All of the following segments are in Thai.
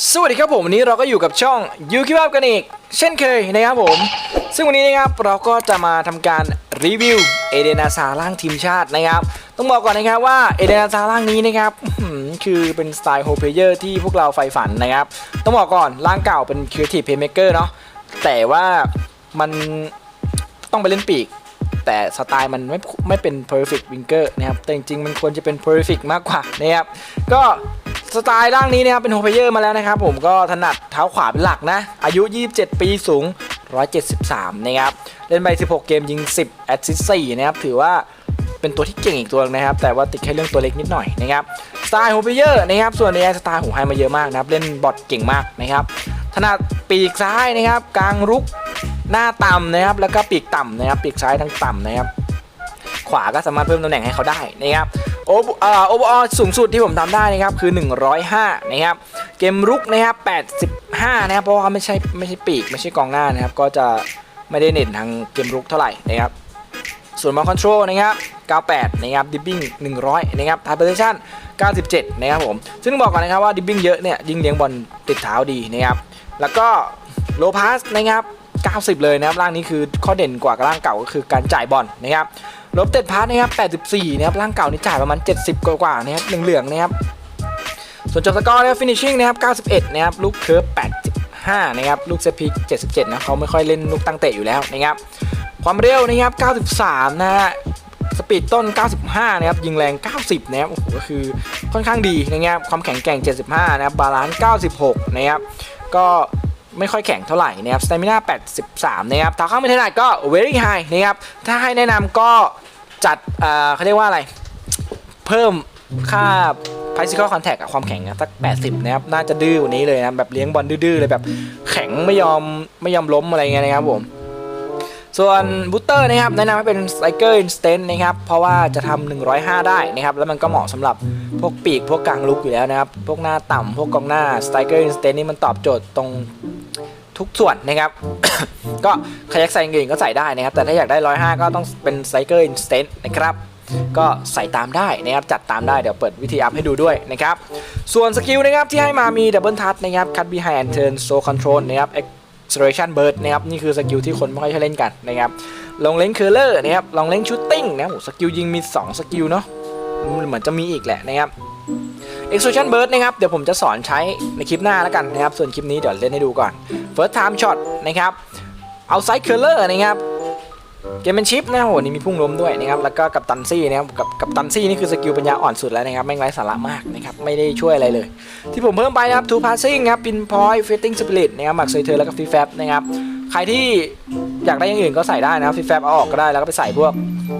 สวัสดีครับผมวันนี้เราก็อยู่กับช่องยูคิวอัพกันอีก เช่นเคยนะครับผม ซึ่งวันนี้นะครับเราก็จะมาทำการรีวิวเอเดนาซาร่างทีมชาตินะครับ ต้องบอกก่อนนะครับว่าเอเดนาซาร่างนี้นะครับคือเป็นสไตล์โฮเพเยอร์ที่พวกเราใฝ่ฝันนะครับ ต้องบอกก่อนร่างเก่าเป็นค r e a t i v e Playmaker เนาะแต่ว่ามันต้องไปเล่นปีกแต่สไตล์มันไม่ไม่เป็น perfect winger นะครับ แต่จริงๆ มันควรจะเป็น perfect มากกว่านะครับ ก็ สไตล์ร่างนี้นะครับเป็นโฮเพเยอร์มาแล้วนะครับ ผมก็ถนัดเท้าขวาเป็นหลักนะ อายุ 27 ปีสูง 173 นะครับ เล่นไป 16 เกมยิง 10 แอสซิสต์4นะครับ ถือว่าเป็นตัวที่เก่งอีกตัวนึงนะครับ แต่ว่าติดแค่เรื่องตัวเล็กนิดหน่อยนะครับสไตล์โฮเพเยอร์นะครับ ส่วนในสไตล์ผมให้มาเยอะมากนะครับ เล่นบอทเก่งมากนะครับถนัดปีกซ้ายนะครับ กลางรุกหน้าต่ำนะครับ แล้วก็ปีกต่ำนะครับ ปีกซ้ายทั้งต่ำนะครับ ขวาก็สามารถเพิ่มตำแหน่งให้เขาได้นะครับ โอเอ่อโอเวอร์สูงสุดที่ผมทำได้นะครับคือ 105 นะครับ เกมรุกนะครับ 85 นะครับ เพราะว่าไม่ใช่ไม่ใช่ปีก ไม่ใช่กองหน้านะครับ ก็จะไม่ได้เน้นทางเกมรุกเท่าไหร่นะครับ ส่วนบอลคอนโทรลนะครับ 98 นะครับ ดิบบิ้ง 100 นะครับทาร์เปอร์เซชั่น97 นะครับผม ซึ่งบอกก่อนนะครับว่าดิบบิ้งเยอะเนี่ยยิ่งเลี้ยงบอลติดเท้าดีนะครับ แล้วก็โลพาสนะครับ 90 เลยนะครับ ร่างนี้คือข้อเด่นกว่ากับร่างเก่าก็คือการจ่ายบอลนะครับ ลบเต็ดพาร์ทนะครับ84นะครับร่างเก่านี่จ่ายประมาณ 70 กว่าๆนะครับเหลืองๆนะครับส่วนจบสกอร์นะครับ finishing นะครับ91นะครับลูกเคิร์ฟ85นะครับลูกเซตพิก77นะเขาไม่ค่อยเล่นลูกตั้งเตะอยู่แล้วนะครับความเร็วนะครับ93 นะฮะสปีดต้น 95 นะครับ ยิงแรง 90 นะครับ โอ้โห ก็คือค่อนข้างดีนะครับ ความแข็งแกร่ง 75 นะครับ บาลานซ์ 96 นะครับ ก็ไม่ค่อยแข็งเท่าไหร่นะครับ สเตมิน่า 83 นะครับถ้าเข้าไม่ถนัดก็ very high นะครับ ถ้าให้แนะนำก็ จัดเขาเรียกว่าอะไร เพิ่มค่า physical contact อะความแข็งอะสัก 80 นะครับ น่าจะดื้อว่านี้เลยนะแบบเลี้ยงบอลดื้อๆเลยแบบแข็งไม่ยอมไม่ยอมล้มอะไรเงี้ยนะครับผม ส่วนบูตเตอร์นะครับแนะนำให้เป็น Striker Instant นะครับ เพราะว่าจะทำ105 ได้นะครับ แล้วมันก็เหมาะสำหรับพวกปีกพวกกลางลุกอยู่แล้วนะครับ พวกหน้าต่ำพวกกองหน้า Striker Instant นี่มันตอบโจทย์ตรง ทุกส่วนนะครับ ก็ใครอยากใส่อย่างอื่นก็ใส่ได้นะครับ แต่ถ้าอยากได้ 105 ก็ต้องเป็น Striker Instant นะครับก็ใส่ตามได้นะครับจัดตามได้เดี๋ยวเปิดวิธีอัพให้ดูด้วยนะครับ ส่วนสกิลนะครับที่ให้มามี Double Touch นะครับ Cut Behind and Turn So Control นะครับ Acceleration Burst นะครับนี่คือสกิลที่คนไม่ค่อยใช้เล่นกันนะครับลองเล่นเคอร์เลอร์นะครับลองเล่นชูตติ้งนะโหสกิลยิงมี 2 สกิลเนาะเหมือนจะมีอีกแหละนะครับ Explosion Burst นะครับเดี๋ยวผมจะสอนใช้ในคลิปหน้าแล้วกันนะครับ ส่วนคลิปนี้เดี๋ยวเล่นให้ดูก่อน First Time Shot นะครับ Outside Curler นะครับเกมเป็นชิปนะโหนี่มีพุ่งล้มด้วยนะครับแล้วก็กับตันซี่นะครับกับกับตันซี่นี่คือสกิลปัญญาอ่อนสุดแล้วนะครับไม่ไร้สาระมากนะครับไม่ได้ช่วยอะไรเลย ที่ผมเพิ่มไปนะครับ two passing นะครับ pin point fitting spirit นะครับหมักเซยเทอร์แล้วก็ฟีแฟบนะครับใครที่อยากได้อย่างอื่นก็ใส่ได้นะฟีแฟบเอาออกก็ได้แล้วก็ไปใส่พวก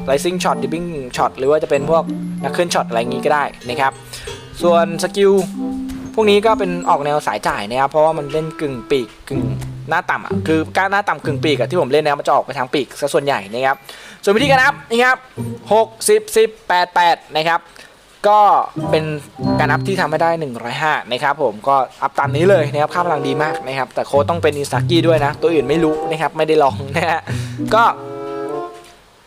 rising shot dipping shot หรือว่าจะเป็นพวกนักเคลื่อนช็อตอะไรงี้ก็ได้นะครับ ส่วนสกิลพวกนี้ก็เป็นออกแนวสายจ่ายนะครับเพราะว่ามันเล่นกึ่งปีกกึ่งหน้าต่ำอะคือการหน้าต่ำกึ่งปีกอะที่ผมเล่นนะครับมันจะออกไปทางปีกซะส่วนใหญ่นะครับส่วนวิธีการนับนะครับ6 10 10 8 8นะครับก็เป็นการนับที่ทำให้ได้ 105 นะครับผมก็อัพตามนี้เลยนะครับค่าพลังดีมากนะครับ แต่โค้ดต้องเป็นอินสตากี้ด้วยนะ ตัวอื่นไม่รู้นะครับ ไม่ได้ลองนะฮะก็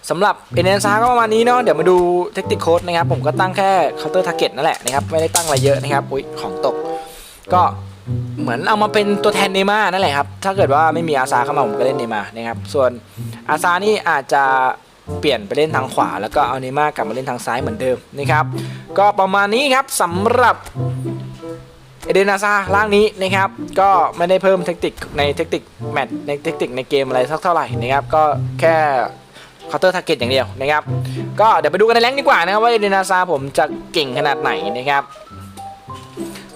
สำหรับเอ็นเอ็นซาก็ประมาณนี้เนาะเดี๋ยวมาดูเทคนิคโค้ดนะครับผมก็ตั้งแค่เคาน์เตอร์ทาร์เก็ตนั่นแหละนะครับไม่ได้ตั้งอะไรเยอะนะครับอุ้ยของตก ก็เหมือนเอามาเป็นตัวแทนเนม่านั่นแหละครับ ถ้าเกิดว่าไม่มีอาซาเข้ามาผมก็เล่นเนม่านะครับ ส่วนอาซานี่อาจจะเปลี่ยนไปเล่นทางขวา แล้วก็เอาเนม่ากลับมาเล่นทางซ้ายเหมือนเดิมนะครับก็ประมาณนี้ครับสำหรับเอเดนาซาร่างนี้นะครับ ก็ไม่ได้เพิ่มเทคนิคในเทคนิคแมตช์ในเทคนิคในเกมอะไรสักเท่าไหร่นะครับ ก็แค่ เคาน์เตอร์ทาร์เก็ตอย่างเดียวนะครับ ก็เดี๋ยวไปดูกันในแรงดีกว่านะครับว่าเอเดนาซาผมจะเก่งขนาดไหนนะครับ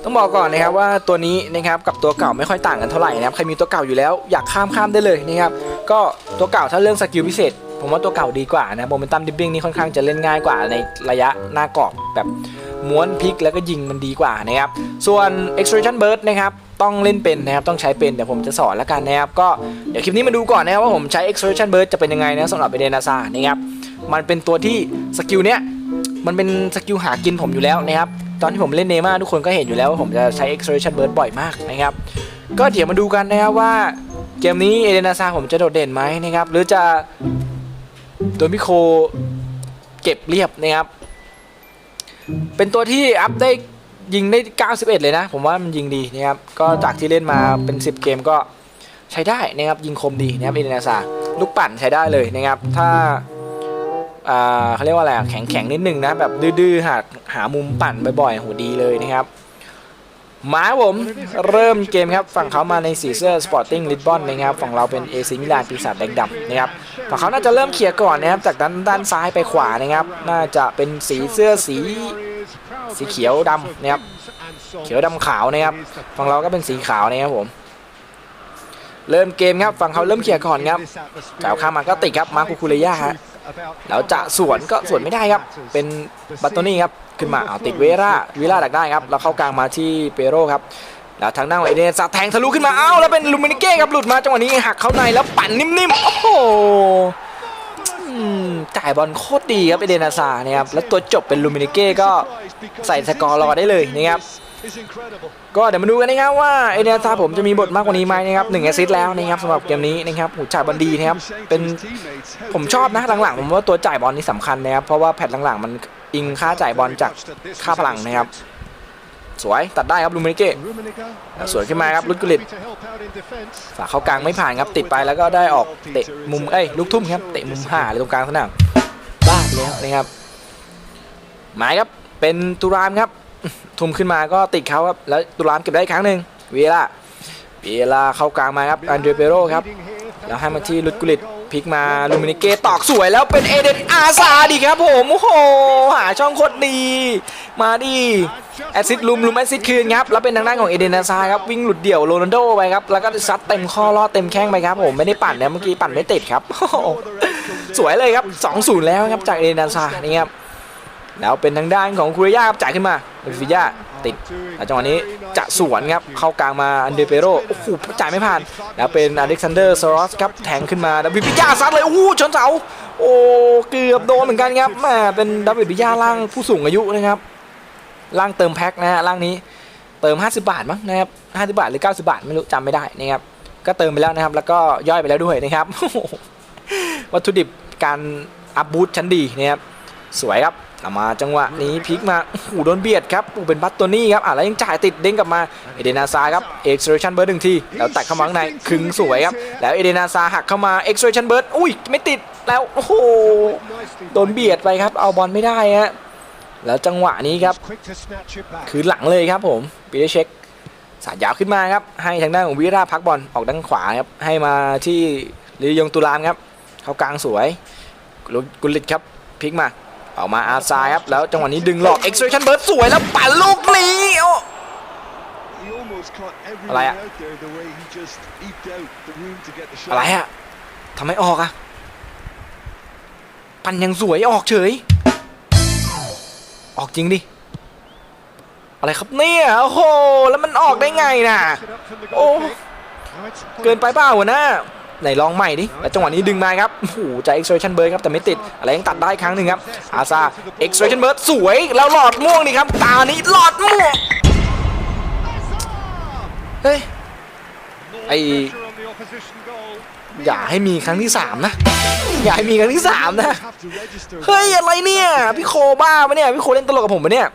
ต้องบอกก่อนนะครับว่าตัวนี้นะครับกับตัวเก่าไม่ค่อยต่างกันเท่าไหร่นะครับใครมีตัวเก่าอยู่แล้วอยากข้ามข้ามได้เลยนะครับก็ตัวเก่าถ้าเรื่องสกิลพิเศษ ผมว่าตัวเก่าดีกว่านะโมเมนตัมดิบบิ้งนี่ค่อนข้างจะเล่นง่ายกว่าในระยะหน้ากรอบแบบม้วนพลิกแล้วก็ยิงมันดีกว่านะครับส่วน extraction burst นะครับ ต้องเล่นเป็นนะครับต้องใช้เป็นเดี๋ยวผมจะสอนแล้วกันนะครับก็เดี๋ยวคลิปนี้มาดูก่อนนะครับว่าผมใช้ extraction burst จะเป็นยังไงนะสำหรับเดนาซานะครับมันเป็นตัวที่สกิลเนี้ยมันเป็นสกิลหากินผมอยู่แล้วนะครับตอนที่ผมเล่นเนม่าทุกคนก็เห็นอยู่แล้วว่าผมจะใช้ extraction burst บ่อยมากนะครับก็เดี๋ยวมาดูกันนะครับว่าเกมนี้เอเดนาซาผมจะโดดเด่นไหมนะครับหรือจะโดนพิโคเก็บเรียบนะครับเป็นตัวที่อัพได้ ยิงได้ 91 เลยนะ ผมว่ามันยิงดีนะครับ ก็จากที่เล่นมาเป็น 10 เกมก็ใช้ได้นะครับ ยิงคมดีนะครับอินเดนาซาลูกปั่นใช้ได้เลยนะครับ ถ้าเขาเรียกว่าอะไรแข็งแข็งๆนิดนึงนะ แบบดื้อๆหาหามุมปั่นบ่อยๆโหดีเลยนะครับ มาผมเริ่มเกมครับ ฝั่งเขามาในสีเสื้อ Sporting Lisbon นะครับ ฝั่งเราเป็นเอซิมิลานปีศาจแดงดำนะครับ ฝั่งเขาน่าจะเริ่มเคลียร์ก่อนนะครับ จากด้านด้านซ้ายไปขวานะครับ น่าจะเป็นสีเสื้อสีสีเขียวดำนะครับ เขียวดำขาวนะครับ ฝั่งเราก็เป็นสีขาวนะครับผม เริ่มเกมครับ ฝั่งเขาเริ่มเคลียร์ก่อนครับกล่าวข้ามมาก็ติดครับ มาคุคุเรย่าฮะ แล้วจะสวนก็สวนไม่ได้ครับ เป็นบัตโตนี่ครับ ขึ้นมาเอาติดเวราวิล่าดักได้ครับ แล้วเข้ากลางมาที่เปโรครับ แล้วทางหน้าของเอเดนซาแทงทะลุขึ้นมา เอ้า แล้วเป็นลูมินิเก้ครับ หลุดมาจังหวะนี้หักเข้าในแล้วปั่นนิ่มๆ โอ้โหจ่ายบอลโคตรดีครับเอเดนาซาเนี่ยครับ แล้วตัวจบเป็นลูมินิเก้ก็ใส่สกอร์รอได้เลยนะครับ ก็เดี๋ยวมาดูกันนะครับว่าเอเดนาซาผมจะมีบทมากกว่านี้ไหมนะครับหนึ่งแอสซิสต์แล้วนะครับสำหรับเกมนี้นะครับหูจ่ายบอลดีนะครับเป็นผมชอบนะหลังๆ ผมว่าตัวจ่ายบอลนี่สำคัญนะครับเพราะว่าแพทหลังๆ มันอิงค่าจ่ายบอลจากค่าพลังนะครับ สวยตัดได้ครับลูมินิเก้สวนขึ้นมาครับลุดกุลิตฝากเข้ากลางไม่ผ่านครับติดไปแล้วก็ได้ออกเตะมุมเอ้ยลูกทุ่มครับเตะมุมห่าเลยตรงกลางสนามบ้าไปแล้วนะครับหมายครับเป็นตุรามครับ ทุ่มขึ้นมาก็ติดเขาครับ แล้วตุรามเก็บได้อีกครั้งหนึ่งเวลาเวลาเข้ากลางมาครับอันเดรเปโรครับ แล้วให้มาที่ลุดกุลิตพลิกมาลูมินิเกตอกสวยแล้วเป็นเอเดนอาซาดีครับผมโอ้โหหาช่องโคตรดี มาดีแอซิดลุมลุมแอซิดคืนครับแล้วเป็นทางด้านของเอเดนนาซาครับวิ่งหลุดเดี่ยวโรนัลโดไปครับแล้วก็ซัดเต็มข้อล่อเต็มแข้งไปครับผมไม่ได้ปั่นนะเมื่อกี้ปั่นไม่ติดครับสวยเลยครับ 2-0 แล้วครับจากเอเดนนาซานี่ครับ แล้วเป็นทางด้านของคูเรย่าครับจ่ายขึ้นมาเบนฟิยาติดแล้วจังหวะนี้จะสวนครับเข้ากลางมาอันเดเปโรโอ้โหจ่ายไม่ผ่าน แล้วเป็นอเล็กซานเดอร์ซารอสครับแทงขึ้นมาดับบิลพิยาซัดเลยโอ้โหชนเสาโอ้เกือบโดนเหมือนกันครับแหมเป็นดับบิลพิยาล่างผู้สูงอายุนะครับร่างเติมแพ็คนะฮะร่างนี้เติม 50 บาทมั้งนะครับ50 บาทหรือ 90 บาทไม่รู้จำไม่ได้นะครับก็เติมไปแล้วนะครับ แล้วก็ย่อยไปแล้วด้วยนะครับวัตถุดิบการอัพบูทชั้นดีนะครับสวยครับ มาจังหวะนี้พลิกมาโอ้โดนเบียดครับอูเป็นบัตตัวนี้ครับอะแล้วยังจ่ายติดเด้งกลับมาเอเดนาซาครับเอ็กซ์เรชันเบิร์ดหนึ่งทีแล้วตัดเข้ามาข้างในคึงสวยครับแล้วเอเดนาซาหักเข้ามาเอ็กซ์เรชันเบิร์ดอุ้ยไม่ติดแล้วโอ้โหโดนเบียดไปครับเอาบอลไม่ได้ฮะแล้วจังหวะนี้ครับ คือหลังเลยครับผมปีเตอร์เช็คสายยาวขึ้นมาครับให้ทางด้านของวิราพักบอลออกด้านขวาครับให้มาที่ลียงตุลามครับเขากลางสวยกุลิตครับพลิกมา ออกมาอาซายครับ แล้วจังหวะนี้ดึงหลอกเอ็กซ์เรชันเบิร์ดสวยแล้วปั่นลูกนี้โอ้อะไรอะอะไรอะทำไมออกอะปั่นยังสวยออกเฉย ออกจริงดิ อะไรครับเนี่ยโอ้โห แล้วมันออกได้ไงน่ะ โอ้ เกินไปเปล่าหัวหน้า ไหนลองใหม่ดิแล้วจังหวะนี้ดึงมาครับโอ้โหจะ extraction bird ครับแต่ไม่ติดอะไรยังตัดได้ครั้งหนึ่งครับอาซา extraction bird สวยแล้วหลอดม่วงนี่ครับตานี้หลอดม่วงเฮ้ยไออย่าให้มีครั้งที่สามนะ อย่าให้มีครั้งที่สามนะ เฮ้ยอะไรเนี่ย พี่โคบ้าปะเนี่ย พี่โคเล่นตลกกับผมปะเนี่ย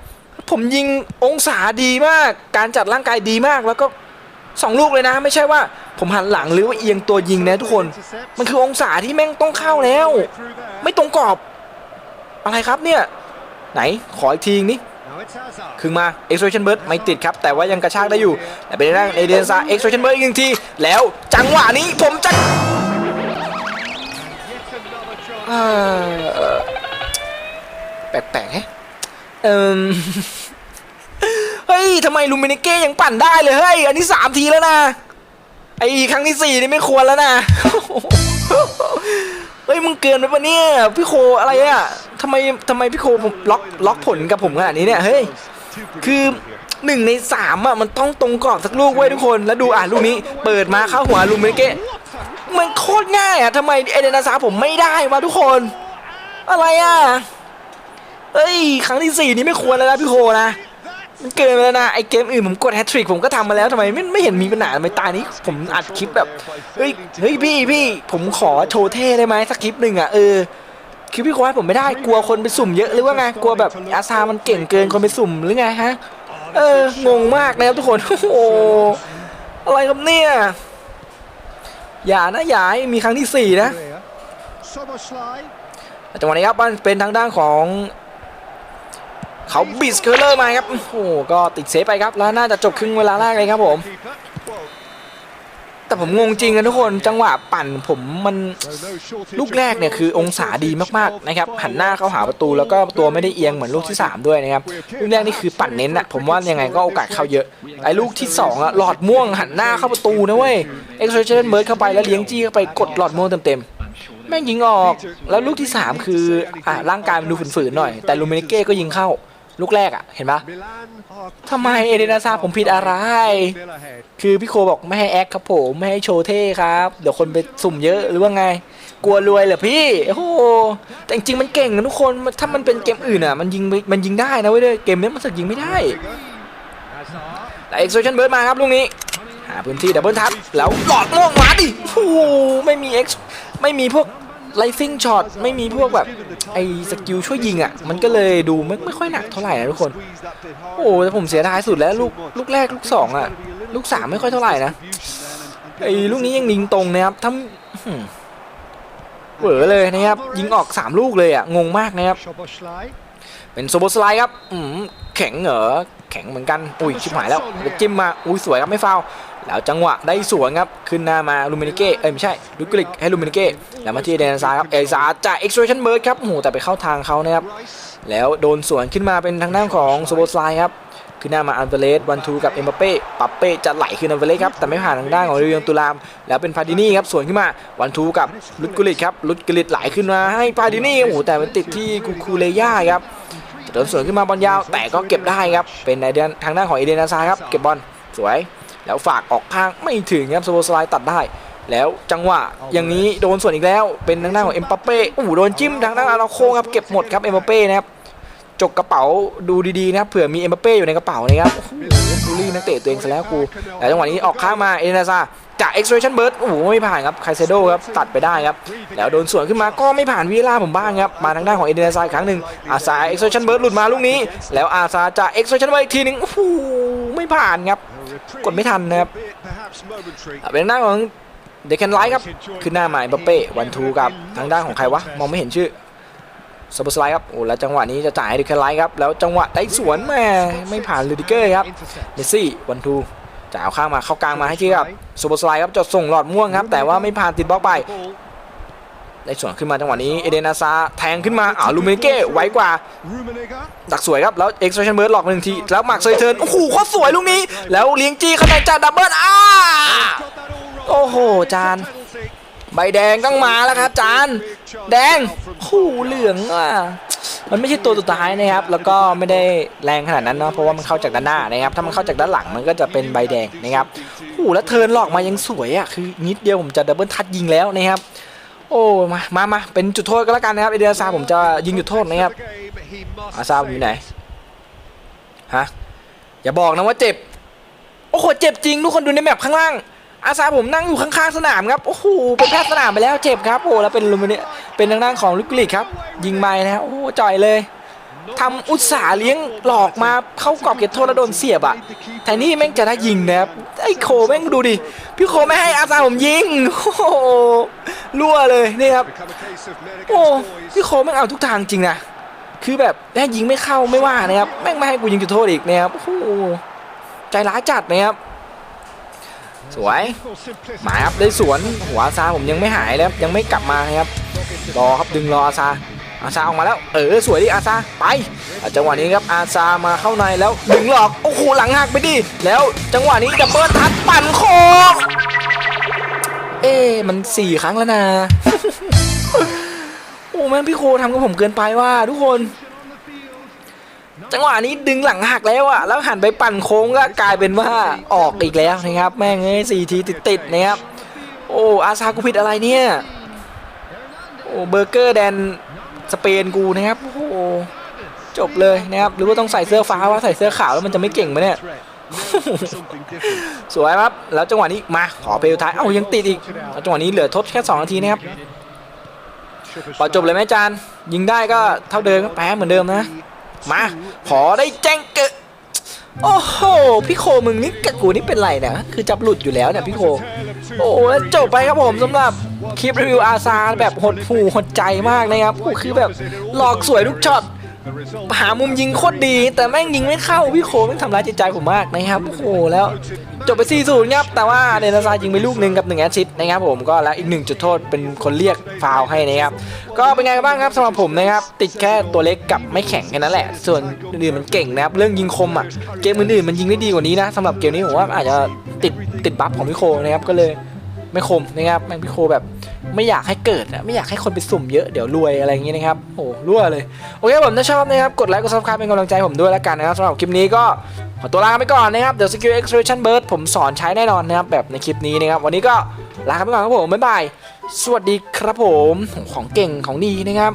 ผมยิงองศาดีมาก การจัดร่างกายดีมากแล้วก็ สองลูกเลยนะ ไม่ใช่ว่าผมหันหลังหรือว่าเอียงตัวยิงนะทุกคน มันคือองศาที่แม่งต้องเข้าแล้ว ไม่ตรงกรอบ อะไรครับเนี่ย ไหนขออีกทีนี้คึงมา extraction bird ไม่ติดครับ แต่ว่ายังกระชากได้อยู่ แต่เป็นด้านเอเดนซา extraction bird อีกหนึ่งที แล้วจังหวะนี้ผมจะแปลกๆแฮะเอ่มเฮ้ย ทำไมลูมินิเก้ยังปั่นได้เลยเฮ้ย อันนี้สามทีแล้วนะ ไอ้ครั้งที่สี่นี่ไม่ควรแล้วนะ เฮ้ยมึงเกินไปปะเนี่ยพี่โคอะไรอะทำไมทำไมพี่โคผมล็อกล็อกผลกับผมขนาดนี้เนี่ยเฮ้ย คือหนึ่งในสามอะมันต้องตรงกรอบสักลูกเว้ยทุกคน แล้วดูอะลูกนี้เปิดมาเข้าหัวลูมิเกะมันโคตรง่ายอะทำไมเอเดนาซาผมไม่ได้วะทุกคน อะไรอะเฮ้ย ครั้งที่สี่นี้ไม่ควรแล้วนะพี่โคนะ มันเกินไปแล้วนะไอเกมอื่นผมกดแฮตทริกผมก็ทำมาแล้วทำไมไม่ไม่เห็นมีปัญหาทำไมตานี้ ผมอัดคลิปแบบเฮ้ยเฮ้ยพี่พี่ผมขอโชว์เท่ได้ไหมสักคลิปหนึ่งอะเออคือพี่โคให้ผมไม่ได้กลัวคนไปสุ่มเยอะหรือว่าไงกลัวแบบอาซามันเก่งเกินคนไปสุ่มหรือไงฮะเอองงมากนะครับทุกคนโอ้โหอะไรครับเนี่ยอย่านะอย่าให้มีครั้งที่สี่นะ Soboslai. จังหวะนี้ครับมันเป็นทางด้านของ เขาบิสเคอร์เลอร์มาครับ โอ้โห ก็ติดเซฟไปครับ แล้วน่าจะจบครึ่งเวลาแรกเลยครับผม แต่ผมงงจริงนะทุกคน จังหวะปั่นผมมันลูกแรกเนี่ยคือองศาดีมากๆนะครับ หันหน้าเข้าหาประตูแล้วก็ตัวไม่ได้เอียงเหมือนลูกที่ 3 ด้วยนะครับ ลูกแรกนี่คือปั่นเน้นอะผมว่ายังไงก็โอกาสเข้าเยอะ ไอ้ลูกที่2อะหลอดม่วงหันหน้าเข้าประตูนะเว้ย เอ็กซ์เชนเบิร์ดเข้าไปแล้วเลี้ยงจี้เข้าไปกดหลอดม่วงเต็มๆแม่งยิงออก แล้วลูกที่ 3 คืออะร่างกายมันดูฝืนๆหน่อย แต่ลูเมนิเก้ก็ยิงเข้า ลูกแรกอะเห็นปะ Milan are ทำไมเอเดนาซาผมผิดอะไร คือพี่โคบอกไม่ให้แอคครับผมไม่ให้โชว์เท่ครับ เดี๋ยวคนไปสุ่มเยอะหรือว่าไง กลัวรวยเหรอพี่ โอ้โห แต่จริงมันเก่งนะทุกคนมันถ้ามันเป็นเกมอื่นอะมันยิงมันยิงได้นะเว้ยเด้อเกมนี้มันสึกยิงไม่ได้แต่เอ็กซ์โซชันเบิร์ดมาครับลูกนี้หาพื้นที่ดับเบิลทัชแล้วหลอดม่วงมาดิโอ้โหไม่มีเอ็กซ์ไม่มีพวก ไลซิ่งช็อตไม่มีพวกแบบไอ้สกิลช่วยยิงอะ มันก็เลยดูไม่ไม่ค่อยหนักเท่าไหร่นะทุกคน โอ้แต่ผมเสียดายสุดแล้วลูกลูกแรกลูกสองอะ ลูกสามไม่ค่อยเท่าไหร่นะไอ้ลูกนี้ยังยิงตรงนะครับทำอื้อหือเหวอเลยนะครับ ยิงออก 3 ลูกเลยอะ งงมากนะครับ เป็นโซโบสไลด์ครับอืมแข็งเหรอแข็งเหมือนกัน อุ้ยชิบหายแล้วจิ้มมา อุ้ยสวยครับไม่ฟาว แล้วจังหวะได้สวนครับขึ้นหน้ามาลูมินิเก้เอ้ยไม่ใช่ลูกลิกให้ลูมินิเก้แล้วมาที่เดนซาครับเอซาจากเอ็กซ์ตรชันเบิร์ดครับโอ้โหแต่ไปเข้าทางเขานะครับแล้วโดนสวนขึ้นมาเป็นทางด้านของโซโบสไลครับขึ้นหน้ามาอันเฟเลสวันทูกับเอ็มบัปเป้ปัปเป้จะไหลขึ้นอันเฟเลสครับแต่ไม่ผ่านทางด้านของเรียงตุลาม แล้วเป็นพาดินี่ครับสวนขึ้นมาวันทูกับลุดกุลิตครับลุดกุลิตไหลขึ้นมาให้พาดินี่โอ้โหแต่มันติดที่กูคูเลย่าครับโดนสวนขึ้นมาบอลยาวแต่ก็เก็บได้ครับเป็นในเดือนทางด้านของเอเดนอาซาครับเก็บบอลสวย แล้วฝากออกข้างไม่ถึงครับโซโบสไลด์ตัดได้ แล้วจังหวะอย่างนี้โดนส่วนอีกแล้วเป็นทางด้านของเอ็มบัปเป้โอ้โหโดนจิ้มทางด้านอาราโคครับเก็บหมดครับเอ็มบัปเป้นะครับจกกระเป๋าดูดีๆนะครับเผื่อมีเอ็มบัปเป้อยู่ในกระเป๋านะครับโอ้โหบูลลี่นักเตะตัวเองซะแล้วกูแต่จังหวะนี้ออกข้างมาเอเนซาจากเอ็กซ์ a รชันเบิร์ดโอ้โหไม่ผ่านครับไคเซโดครับตัดไปได้ครับแล้วโดนสวนขึ้นมาก็ไม่ผ่านวีล่าผมบ้างครับมาทางด้านของเอเดนซาครั้งหนึ่งอาซาเอ็กซ์ a รชันเบิร์ดหลุดมาลูกนี้ แล้วอาซาจากเอ็กซ์ a รชันเบิร์ดอีกทีหนึงโอ้โหไม่ผ่านครับ กดไม่ทันนะครับ Bit perhaps momentary. อะเป็นทางด้านของเดค n นไลท์ครับขึ้นหน้ามาเอ็มบัปเป้วันทูกับทางด้านของใครวะมองไม่เห็นชื่อสปอร์สไลด์ครับโอ้แล้วจังหวะนี้จะจ่ายให้ดิแคนไลท์ครับแล้วจังหวะได้สวนแม่ไม่ผ่านลูดิเกอร์ครับเมสซี่วันทูจ่ายเอาข้างมาเข้ากลางมาให้ที่ครับสปอร์สไลด์ครับจะส่งหลอดม่วงครับแต่ว่าไม่ผ่านติดบล็อกไป ได้สวนขึ้นมาจังหวะนี้เอเดนาซาแทงขึ้นมาอ้าลูเมเก้ไวกว่า ดักสวยครับ แล้วเอ็กซ์ a รชันเบิร์ดหลอกมาหนึ่งที แล้วหมักเซยเทิร์น โอ้โหโคตรสวยลูกนี้ แล้วเลี้ยงจี้เข้าในจากดับเบิลอ้าโอ้โห จาน ใบแดงต้องมาแล้วครับ จาน แดงคู่เหลืองอะมันไม่ใช่ตัวสุดท้ายนะครับ แล้วก็ไม่ได้แรงขนาดนั้นเนาะ เพราะว่ามันเข้าจากด้านหน้านะครับ ถ้ามันเข้าจากด้านหลังมันก็จะเป็นใบแดงนะครับคู่แล้วเทิร์นหลอกมายังสวยอะ คือนิดเดียวผมจะดับเบิลทัชยิงแล้วนะครับ โอ้มามามาเป็นจุดโทษก็แล้วกันนะครับเอเดียซาผมจะยิงจุดโทษนะครับอาซาอยู่ไหนฮะอย่าบอกนะว่าเจ็บโอ้โหเจ็บจริงทุกคนดูในแมปข้างล่างอาซาผมนั่งอยู่ข้างๆสนามครับโอ้โหเป็นแพทย์สนามไปแล้วเจ็บครับโอ้แล้วเป็นลูมิเนเป็นทางด้านของลุกลิกครับยิงไม้นะโอ้จ่อยเลย ทำอุตสาห์เลี้ยงหลอกมาเข้ากรอบเก็บโทษแล้วโดนเสียบอะแต่นี่แม่งจะได้ยิงนะครับไอ้โคแม่งดูดิ พี่โคไม่ให้อาซาผมยิง โอ้โหรั่วเลยนี่ครับ โอ้พี่โคแม่งเอาทุกทางจริงนะคือแบบแม่ยิงไม่เข้าไม่ว่านะครับแม่งไม่ให้กูยิงจุดโทษอีกนะครับโอ้โหใจร้ายจัดนะครับสวยหมายครับได้สวนหัวอาซาผมยังไม่หายแล้วยังไม่กลับมาครับรอครับดึงรออาซา อาซาออกมาแล้ว เออสวยดิอาซาไปจังหวะนี้ครับอาซามาเข้าในแล้วดึงหลอกโอ้โหหลังหักไปดิแล้วจังหวะนี้ดับเบิลทัดปั่นโคงเอ๊มันสี่ครั้งแล้วนะโอ้แม่งพี่โคทำกับผมเกินไปว่าทุกคน จังหวะนี้ดึงหลังหักแล้วอะแล้วหันไปปั่นโค้งก็กลายเป็นว่าออกอีกแล้วนะครับ แม่งเอ้ยสี่ทีติดๆนะครับโอ้อาซากูผิดอะไรเนี่ยโอ้เบอร์เกอร์แดน สเปนกูนะครับโอ้โหจบเลยนะครับหรือว่าต้องใส่เสื้อฟ้าว่าใส่เสื้อขาวแล้วมันจะไม่เก่งไหมเนี่ยสวยครับแล้วจังหวะนี้มาขอเพลย์ท้ายเอ้ายังติดอีกแล้วจังหวะนี้เหลือทดแค่2นาทีนะครับปอจบเลยไหมจานยิงได้ก็เท่าเดิมก็แพ้เหมือนเดิมนะมาขอได้แจ้งเกิด โอ้โห พี่โคมึงนี่กับกูนี่เป็นไรเนี่ยคือจับหลุดอยู่แล้วเนี่ยพี่โค โอ้จบไปครับผมสำหรับคลิปรีวิวอาซาแบบหดหูหดใจมากนะครับ คือแบบหลอกสวยทุกช็อต หามุมยิงโคตรดี แต่แม่งยิงไม่เข้าพี่โคแม่งทำร้ายจิตใจผมมากนะครับโอ้โหแล้วจบไป4-0ครับแต่ว่าเดนซายิงไปลูกหนึ่งกับ1แอสซิตนะครับผมก็แล้วอีกหนึ่งจุดโทษเป็นคนเรียกฟาวให้นะครับก็เป็นไงบ้างครับสำหรับผมนะครับติดแค่ตัวเล็กกับไม่แข็งแค่นั้นแหละ ส่วนอื่นมันเก่งนะครับเรื่องยิงคมอะเกมอื่นๆมันยิงได้ดีกว่านี้นะสำหรับเกมนี้ผมว่าอาจจะติดติดบัฟของพี่โคนะครับก็เลย ไม่คมนะครับแมงพี่โคแบบไม่อยากให้เกิดนะไม่อยากให้คนไปสุ่มเยอะเดี๋ยวรวยอะไรอย่างงี้นะครับโอ้รั่วเลยโอเคผมถ้าชอบนะครับกดไลค์กดซับสไครป์เป็นกำลังใจผมด้วยแล้วกันนะครับสำหรับคลิปนี้ก็ขอตัวลาไปก่อนนะครับเดี๋ยว Skill Extraction Burst ผมสอนใช้แน่นอนนะครับแบบในคลิปนี้นะครับวันนี้ก็ลาไปก่อนครับผมบ๊ายบายสวัสดีครับผมของเก่งของดีนะครับ